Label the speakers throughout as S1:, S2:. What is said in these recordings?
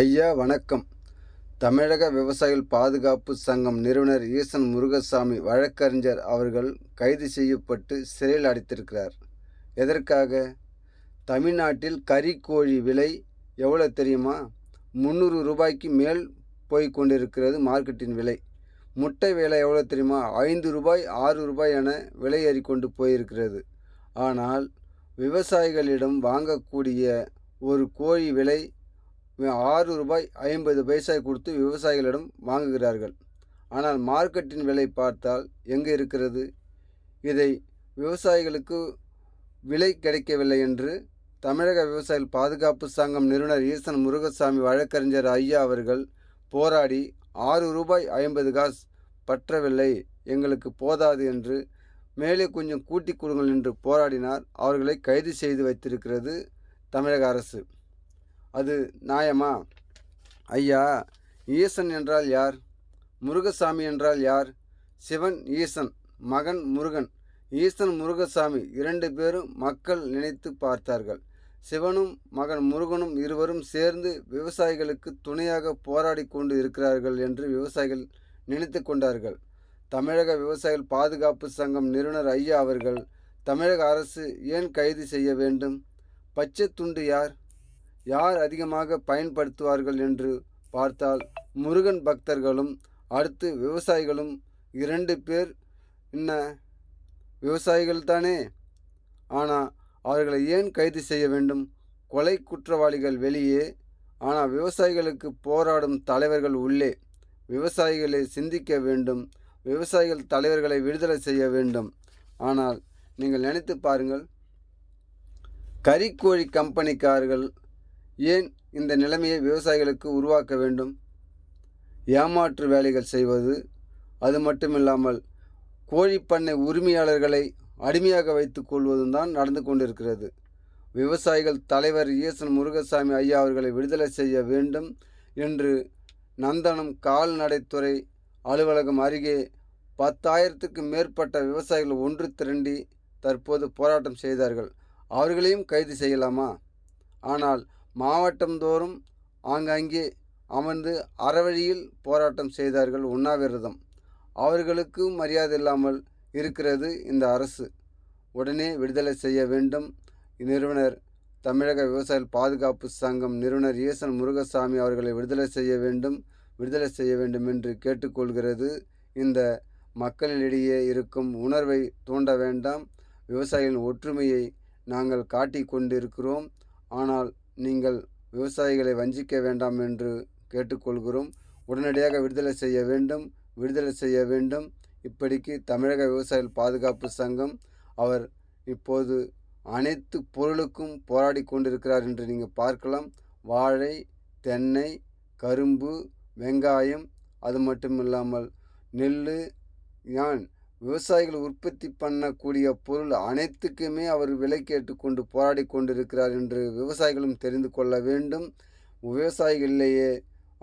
S1: ஐயா வணக்கம். தமிழக விவசாயிகள் பாதுகாப்பு சங்கம் நிறுவனர் ஈசன் முருகசாமி வழக்கறிஞர் அவர்கள் கைது செய்யப்பட்டு சிறையில் அடைத்திருக்கிறார். எதற்காக? தமிழ்நாட்டில் கறிக்கோழி விலை எவ்வளோ தெரியுமா? முந்நூறு ரூபாய்க்கு மேல் போய் கொண்டிருக்கிறது மார்க்கெட்டின் விலை. முட்டை விலை எவ்வளோ தெரியுமா? ஐந்து ரூபாய் ஆறு ரூபாய் என விலை ஏறிக்கொண்டு போயிருக்கிறது. ஆனால் விவசாயிகளிடம் வாங்கக்கூடிய ஒரு கோழி விலை ஆறு ரூபாய் ஐம்பது பைசா கொடுத்து விவசாயிகளிடம் வாங்குகிறார்கள். ஆனால் மார்க்கெட்டின் விலை பார்த்தால் எங்கே இருக்கிறது? இதை விவசாயிகளுக்கு விலை கிடைக்கவில்லை என்று தமிழக விவசாயிகள் பாதுகாப்பு சங்கம் நிறுவனர் ஈசன் முருகசாமி வழக்கறிஞர் ஐயா அவர்கள் போராடி ஆறு ரூபாய் ஐம்பது காசு பற்றவில்லை எங்களுக்கு போதாது என்று மேலே கொஞ்சம் கூட்டி கொடுங்கள் என்று போராடினார். அவர்களை கைது செய்து வைத்திருக்கிறது தமிழக அரசு. அது நியாயமா? ஐயா ஈசன் என்றால் யார்? முருகசாமி என்றால் யார்? சிவன் ஈசன் மகன் முருகன். ஈசன் முருகசாமி இரண்டு பேரும் மக்கள் நினைத்து பார்த்தார்கள். சிவனும் மகன் முருகனும் இருவரும் சேர்ந்து விவசாயிகளுக்கு துணையாக போராடி கொண்டு இருக்கிறார்கள் என்று விவசாயிகள் நினைத்து கொண்டார்கள். தமிழக விவசாயிகள் பாதுகாப்பு சங்கம் நிறுவனர் ஐயா அவர்கள் தமிழக அரசு ஏன் கைது செய்ய வேண்டும்? பச்சை துண்டு யார்? யார் அதிகமாக பயன்படுத்துவார்கள் என்று பார்த்தால் முருகன் பக்தர்களும் அடுத்து விவசாயிகளும் இரண்டு பேர். என்ன? விவசாயிகள் தானே? ஆனால் அவர்களை ஏன் கைது செய்ய வேண்டும்? கொலை குற்றவாளிகள் வெளியே. ஆனால் விவசாயிகளுக்கு போராடும் தலைவர்கள் உள்ளே. விவசாயிகளை சிந்திக்க வேண்டும். விவசாயிகள் தலைவர்களை விடுதலை செய்ய வேண்டும். ஆனால் நீங்கள் நினைத்து பாருங்கள் கறிக்கோழி கம்பெனிக்காரர்கள் ஏன் இந்த நிலைமையை விவசாயிகளுக்கு உருவாக்க வேண்டும்? ஏமாற்று வேலைகள் செய்வது அது மட்டுமில்லாமல் கோழிப்பண்ணை உரிமையாளர்களை அடிமையாக வைத்துக் கொள்வதும் தான் நடந்து கொண்டிருக்கிறது. விவசாயிகள் தலைவர் ஈசன் முருகசாமி ஐயா அவர்களை விடுதலை செய்ய வேண்டும் என்று நந்தனம் கால்நடைத்துறை அலுவலகம் அருகே பத்தாயிரத்துக்கு மேற்பட்ட விவசாயிகள் ஒன்று திரண்டி தற்போது போராட்டம் செய்தார்கள். அவர்களையும் கைது செய்யலாமா? ஆனால் மாவட்டந்தோறும் ஆங்காங்கே அமர்ந்து அறவழியில் போராட்டம் செய்தார்கள் உண்ணாவிரதம். அவர்களுக்கு மரியாதை இல்லாமல் இருக்கிறது இந்த அரசு. உடனே விடுதலை செய்ய வேண்டும். நிறுவனர் தமிழக விவசாயிகள் பாதுகாப்பு சங்கம் நிறுவனர் ஈசன் முருகசாமி அவர்களை விடுதலை செய்ய வேண்டும் விடுதலை செய்ய வேண்டும் என்று கேட்டுக்கொள்கிறது. இந்த மக்களிடையே இருக்கும் உணர்வை தூண்ட வேண்டாம். விவசாயிகளின் ஒற்றுமையை நாங்கள் காட்டிக் கொண்டிருக்கிறோம் ஆனால் நீங்கள் விவசாயிகளை வஞ்சிக்க வேண்டாம் என்று கேட்டுக்கொள்கிறோம். உடனடியாக விடுதலை செய்ய வேண்டும் விடுதலை செய்ய வேண்டும். இப்படிக்கு தமிழக விவசாயிகள் பாதுகாப்பு சங்கம் அவர் இப்போது அனைத்து பொருளுக்கும் போராடி கொண்டிருக்கிறார் என்று நீங்கள் பார்க்கலாம். வாழை தென்னை கரும்பு வெங்காயம் அது மட்டும் இல்லாமல் நெல் யான் விவசாயிகள் உற்பத்தி பண்ணக்கூடிய பொருள் அனைத்துக்குமே அவர் விலை கேட்டுக்கொண்டு போராடி கொண்டிருக்கிறார் என்று விவசாயிகளும் தெரிந்து கொள்ள வேண்டும். விவசாயிகள் இல்லையே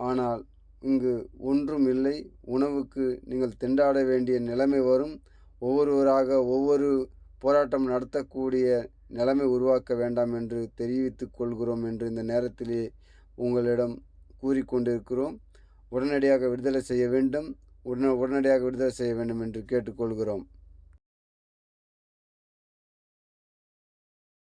S1: ஆனால் இங்கு ஒன்றும் இல்லை. உணவுக்கு நீங்கள் திண்டாட வேண்டிய நிலைமை வரும். ஒவ்வொருவராக ஒவ்வொரு போராட்டம் நடத்தக்கூடிய நிலைமை உருவாக்க வேண்டாம் என்று தெரிவித்துக் கொள்கிறோம் என்று இந்த நேரத்திலே உங்களிடம் கூறிக்கொண்டிருக்கிறோம் உடனடியாக விடுதலை செய்ய வேண்டும். உடனே உடனடியாக விடுதலை செய்ய வேண்டும் என்று கேட்டுக்கொள்கிறோம்.